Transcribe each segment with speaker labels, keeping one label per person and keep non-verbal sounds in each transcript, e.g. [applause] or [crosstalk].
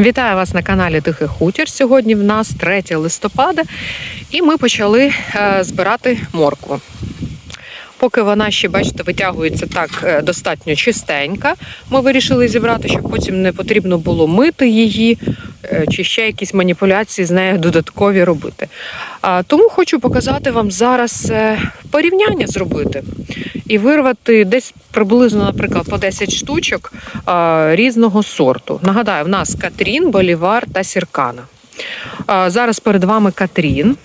Speaker 1: Вітаю вас на каналі Тихий Хутір. Сьогодні в нас 3 листопада, і ми почали е, збирати моркву. Поки вона ще, бачите, витягується так е, достатньо чистенька, ми вирішили зібрати, щоб потім не потрібно було мити її е, чи ще якісь маніпуляції з нею додаткові робити. Тому хочу показати вам зараз порівняння зробити і вирвати десь приблизно, наприклад, по 10 штучок різного сорту. Нагадаю, в нас Катрін, Болівар та Сіркана. Зараз перед вами Катрін.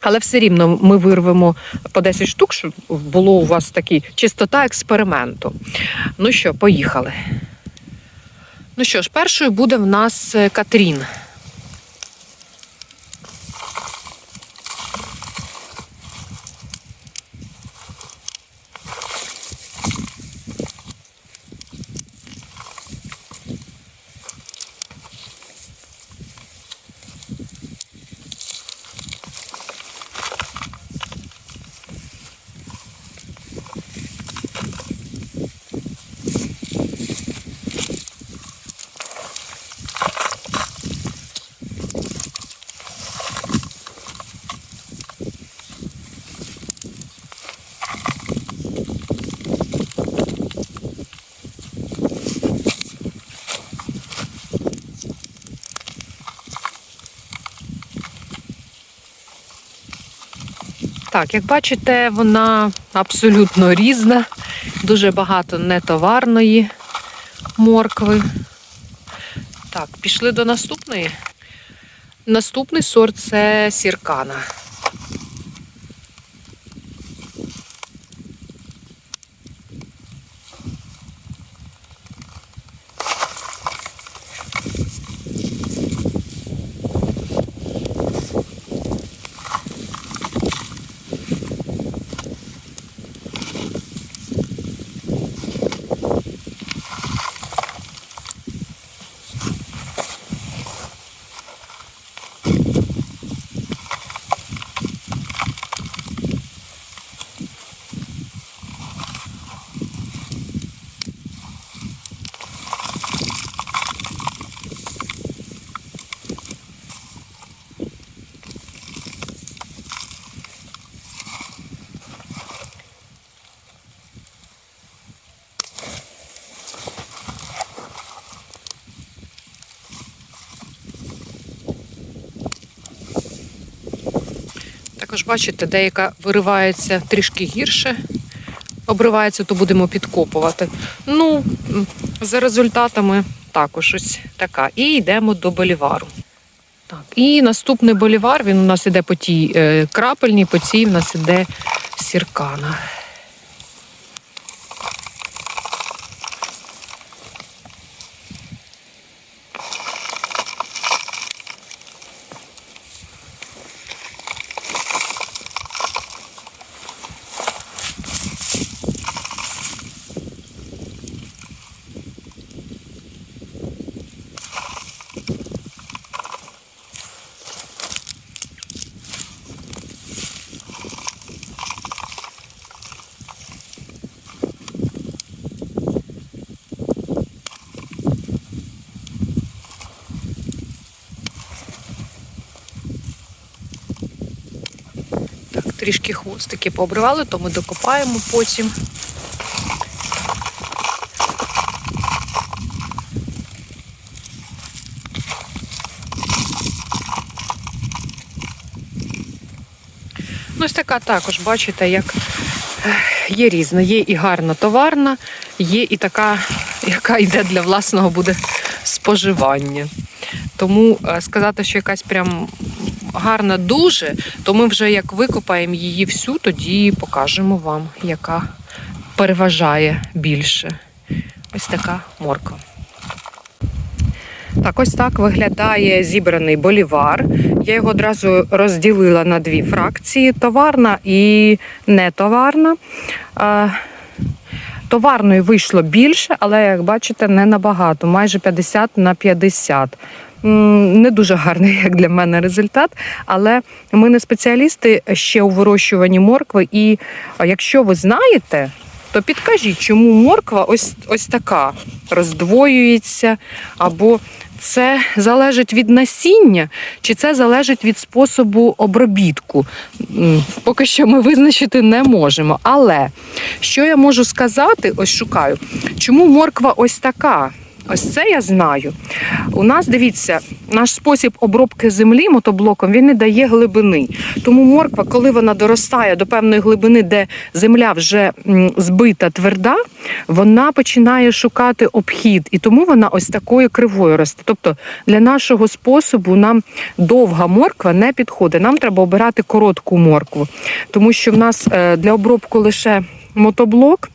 Speaker 1: Але все рівно ми вирвемо по 10 штук, щоб було у вас такі чистота експерименту. Ну що, поїхали. Ну що ж, першою буде в нас е, Катрін. Так, як бачите, вона абсолютно різна, дуже багато нетоварної моркви. Так, пішли до наступної. Наступний сорт це сіркана. Також бачите, деяка виривається трішки гірше, обривається, то будемо підкопувати. Ну, за результатами також ось така. І йдемо до болівару. Так, і наступний болівар, він у нас іде по тій е, крапельній, по цій у нас іде сіркана. Так, трішки хвостики пообривали, то ми докопаємо потім. Ну, ось така також, бачите, як є різна. Є і гарна товарна, є і така, яка йде для власного буде споживання. Тому е, сказати, що якась прям гарна дуже, то ми вже як викопаємо її всю, тоді покажемо вам, яка переважає більше. Ось така морква. Так, ось так виглядає зібраний болівар. Я його одразу розділила на дві фракції: товарна і нетоварна. Е, Товарної вийшло більше, але, як бачите, не набагато, майже 50 на 50. Не дуже гарний, як для мене, результат. Але ми не спеціалісти ще у вирощуванні моркви. І якщо ви знаєте, то підкажіть, чому морква ось, ось така роздвоюється, або це залежить від насіння, чи це залежить від способу обробітку. Поки що ми визначити не можемо. Але що я можу сказати, ось шукаю, чому морква ось така? Ось це я знаю. У нас дивіться, наш спосіб обробки землі мотоблоком він не дає глибини. Тому морква, коли вона доростає до певної глибини, де земля вже збита тверда, вона починає шукати обхід, і тому вона ось такою кривою росте. Тобто для нашого способу нам довга морква не підходить. Нам треба обирати коротку моркву, тому що в нас е, для обробку лише мотоблок.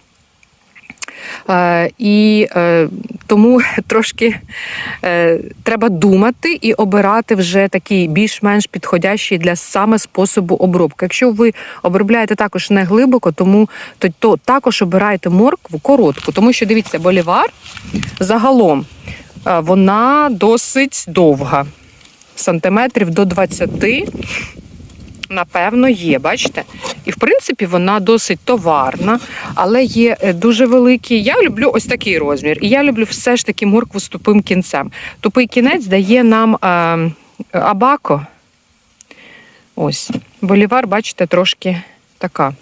Speaker 1: Е, І е, тому [laughs] трошки е, треба думати і обирати вже такий більш-менш підходящий для саме способу обробки. Якщо ви обробляєте також не глибоко, тому то, то також обирайте моркву коротку, тому що дивіться, болівар загалом вона досить довга, сантиметрів до 20 напевно, є, бачите? І в принципі вона досить товарна, але є е, дуже великі. Я люблю ось такий розмір. І я люблю все ж таки моркву з тупим кінцем. Тупий кінець дає нам е, абако. Ось. Болівар, бачите, трошки така.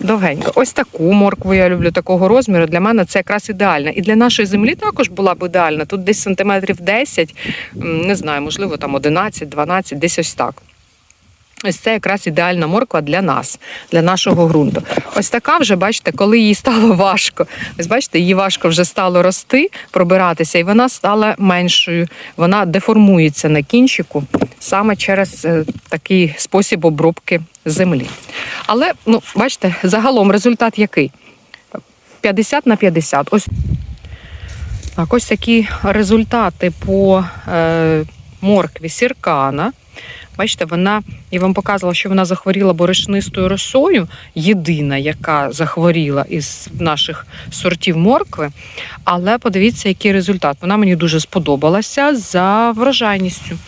Speaker 1: Довгенька. Ось таку моркву я люблю такого розміру. Для мене це якраз ідеально. І для нашої землі також була б ідеальна. Тут десь сантиметрів 10, не знаю, можливо, там 11, 12, десь ось так. Ось це якраз ідеальна морква для нас, для нашого ґрунту. Ось така вже, бачите, коли їй стало важко. Ось бачите, їй важко вже стало рости, пробиратися, і вона стала меншою. Вона деформується на кінчику саме через е, такий спосіб обробки землі. Але, ну, бачите, загалом результат який? 50 на 50. Ось так, ось такі результати по е, моркві сіркана. Бачите, вона, я вам показувала, що вона захворіла борошнистою росою, єдина, яка захворіла із наших сортів моркви. Але подивіться, який результат. Вона мені дуже сподобалася за врожайністю.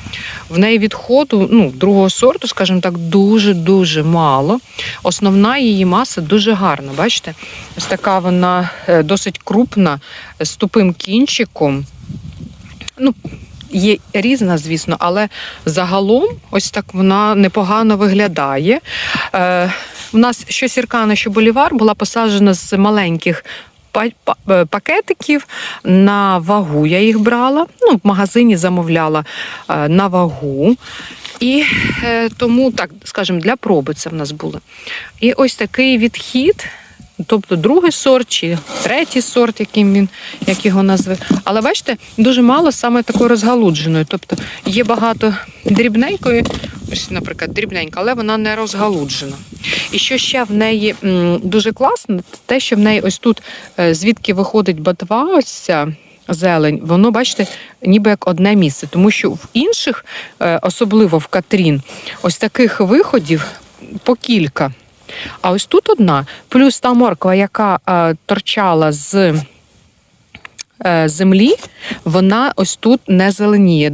Speaker 1: В неї відходу ну, другого сорту, скажімо так, дуже-дуже мало. Основна її маса дуже гарна. Бачите? Ось така вона е, досить крупна, з тупим кінчиком. Ну, Є різна, звісно, але загалом ось так вона непогано виглядає. Е, у нас що сіркана, що болівар була посаджена з маленьких е, пакетиків на вагу. Я їх брала, ну, в магазині замовляла е, на вагу. І е, тому, так скажімо, для проби це в нас було. І ось такий відхід. Тобто другий сорт чи третій сорт, яким він, як його назви. Але бачите, дуже мало саме такої розгалудженої. Тобто є багато дрібненької, ось, наприклад, дрібненька, але вона не розгалуджена. І що ще в неї дуже класно, те, що в неї ось тут, е, звідки виходить ботва, ось ця зелень, воно, бачите, ніби як одне місце. Тому що в інших, е, особливо в Катрін, ось таких виходів по кілька. А ось тут одна, плюс та морква, яка е, торчала з е, землі, вона ось тут не зеленіє.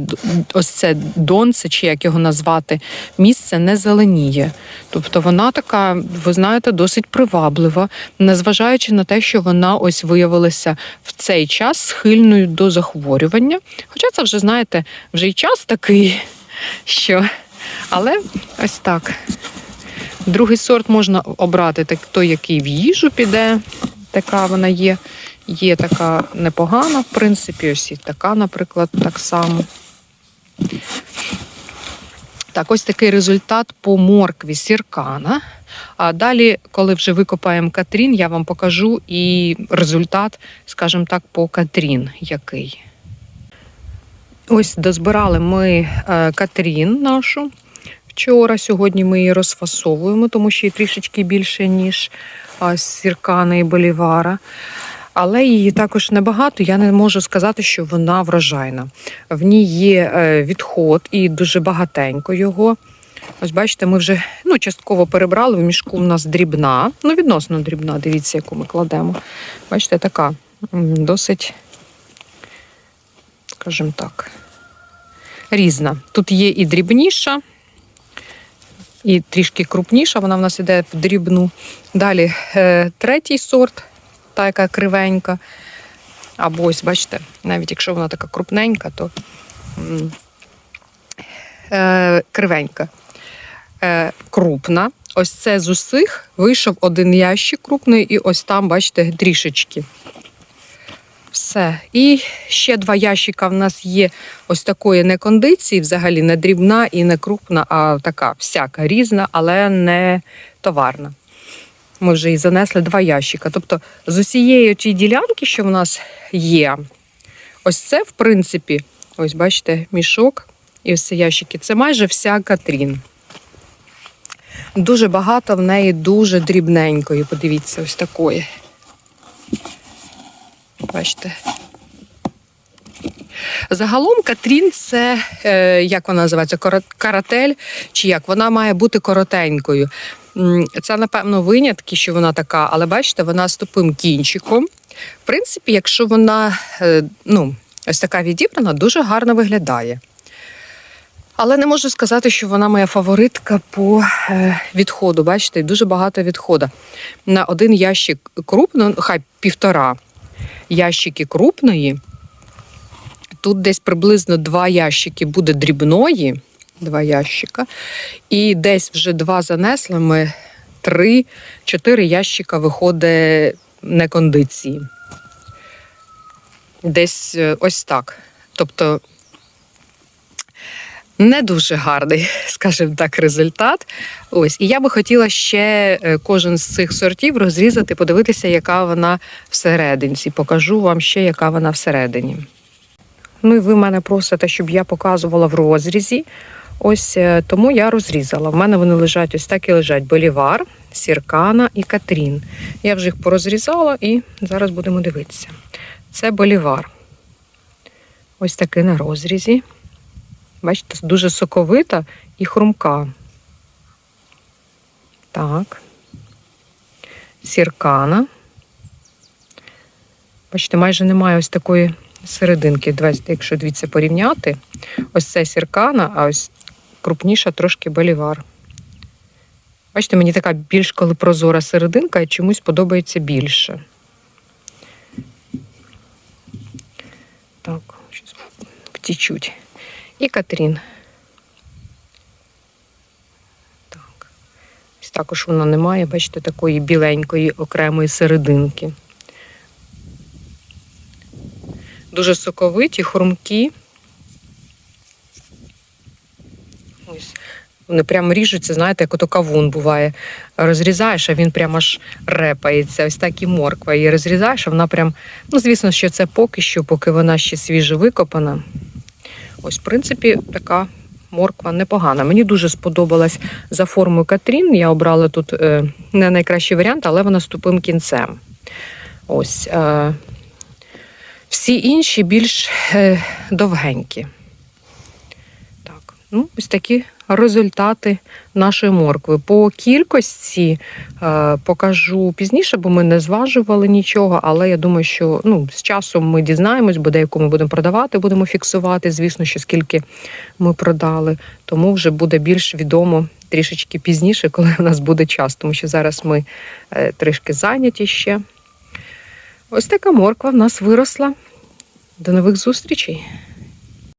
Speaker 1: Ось це донце, чи як його назвати, місце не зеленіє. Тобто вона така, ви знаєте, досить приваблива, незважаючи на те, що вона ось виявилася в цей час схильною до захворювання. Хоча це вже, знаєте, вже й час такий, що. Але ось так. Другий сорт можна обрати так, той, який в їжу піде. Така вона є. Є така непогана, в принципі, ось і така, наприклад, так само. Так, ось такий результат по моркві сіркана. А далі, коли вже викопаємо Катрін, я вам покажу і результат, скажімо так, по Катрін який. Ось дозбирали ми е, Катрін нашу вчора. Сьогодні ми її розфасовуємо, тому що її трішечки більше, ніж сіркана і болівара. Але її також небагато. Я не можу сказати, що вона врожайна. В ній є е, відход і дуже багатенько його. Ось бачите, ми вже ну, частково перебрали. В мішку в нас дрібна, ну відносно дрібна, дивіться, яку ми кладемо. Бачите, така досить, скажімо так, різна. Тут є і дрібніша, і трішки крупніша, вона в нас іде в дрібну. Далі е, третій сорт та яка кривенька. Або ось, бачите, навіть якщо вона така крупненька, то е, кривенька. Е, крупна. Ось це з усіх вийшов один ящик крупний, і ось там, бачите, трішечки. Все. І ще два ящика в нас є ось такої не кондиції, взагалі не дрібна і не крупна, а така всяка різна, але не товарна. Ми вже і занесли два ящика. Тобто з усієї тієї ділянки, що в нас є, ось це, в принципі, ось бачите, мішок і все ящики. Це майже вся Катрін. Дуже багато в неї дуже дрібненької. Подивіться, ось такої. Бачите. Загалом Катрін це, е, як вона називається, каратель, чи як вона має бути коротенькою. Це, напевно, винятки, що вона така, але бачите, вона з тупим кінчиком. В принципі, якщо вона е, ну, ось така відібрана, дуже гарно виглядає. Але не можу сказати, що вона моя фаворитка по е, відходу. Бачите, дуже багато відходу. На один ящик крупно, хай півтора ящики крупної. Тут десь приблизно два ящики буде дрібної, два ящика, і десь вже два занесли ми, три-чотири ящика виходить не кондиції. Десь е, ось так. Тобто не дуже гарний, [laughs] скажімо так, результат. Ось, і я би хотіла ще е, кожен з цих сортів розрізати, подивитися, яка вона всерединці. Покажу вам ще, яка вона всередині. Ну і ви мене просите, щоб я показувала в розрізі. Ось е, тому я розрізала. В мене вони лежать ось так і лежать: Болівар, Сіркана і Катрін. Я вже їх порозрізала і зараз будемо дивитися. Це Болівар. Ось такий на розрізі. Бачите, дуже соковита і хрумка. Так. Сіркана. Бачите, майже немає ось такої серединки. Давайте, якщо дивіться, порівняти. Ось це сіркана, а ось крупніша трошки болівар. Бачите, мені така більш коли прозора серединка і чомусь подобається більше. Так, щось втічуть. І Катрін. Так. Ось також вона не має, бачите, такої біленької окремої серединки. Дуже соковиті, хрумкі. Ось. Вони прямо ріжуться, знаєте, як ото кавун буває. Розрізаєш, а він прямо аж репається. Ось так і морква. Її розрізаєш, а вона прям, ну, звісно, що це поки що, поки вона ще свіжо викопана. Ось, в принципі, така морква непогана. Мені дуже сподобалась за формою Катрін. Я обрала тут е, не найкращий варіант, але вона з тупим кінцем. Ось. Е, всі інші більш е, довгенькі. Так, ну, ось такі результати нашої моркви. По кількості е, покажу пізніше, бо ми не зважували нічого, але я думаю, що ну, з часом ми дізнаємось, бо деяку ми будемо продавати, будемо фіксувати, звісно, що скільки ми продали. Тому вже буде більш відомо трішечки пізніше, коли у нас буде час, тому що зараз ми е, трішки зайняті ще. Ось така морква в нас виросла. До нових зустрічей!